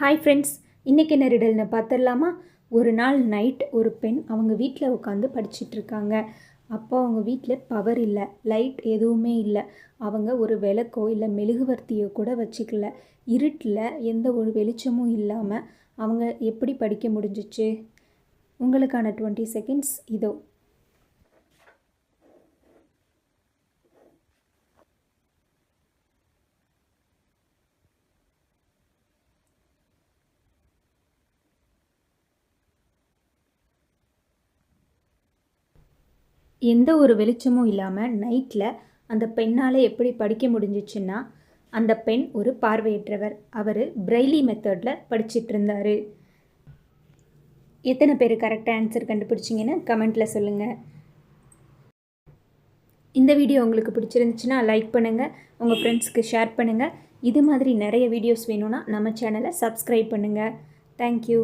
Hi friends இன்றைக்கி என்ன ரிடல்னு பார்த்துடலாமா? ஒரு நாள் நைட் ஒரு பெண் அவங்க வீட்டில் உட்காந்து படிச்சிட்ருக்காங்க அப்போ அவங்க வீட்டில் பவர் இல்லை லைட் எதுவுமே இல்லை. அவங்க ஒரு விளக்கோ இல்லை மெழுகுவர்த்தியோ கூட வச்சுக்கல. இருட்டில் எந்த ஒரு வெளிச்சமும் இல்லாமல் அவங்க எப்படி படிக்க முடிஞ்சிச்சு? உங்களுக்கான டுவெண்ட்டி செகண்ட்ஸ் இதோ. எந்த ஒரு வெளிச்சமும் இல்லாமல் நைட்டில் அந்த பெண்ணால் எப்படி படிக்க முடிஞ்சிச்சுன்னா அந்த பெண் ஒரு பார்வையற்றவர். அவர் பிரெய்லி மெத்தடில் படிச்சிட்டு இருந்தார். எத்தனை பேர் கரெக்டாக ஆன்சர் கண்டுபிடிச்சிங்கன்னு கமெண்ட்டில் சொல்லுங்கள் இந்த வீடியோ உங்களுக்கு பிடிச்சிருந்துச்சுன்னா லைக் பண்ணுங்கள் உங்கள் ஃப்ரெண்ட்ஸ்க்கு ஷேர் பண்ணுங்கள் இது மாதிரி நிறைய வீடியோஸ் வேணும்னா நம்ம சேனலை சப்ஸ்கிரைப் பண்ணுங்கள் தேங்க்யூ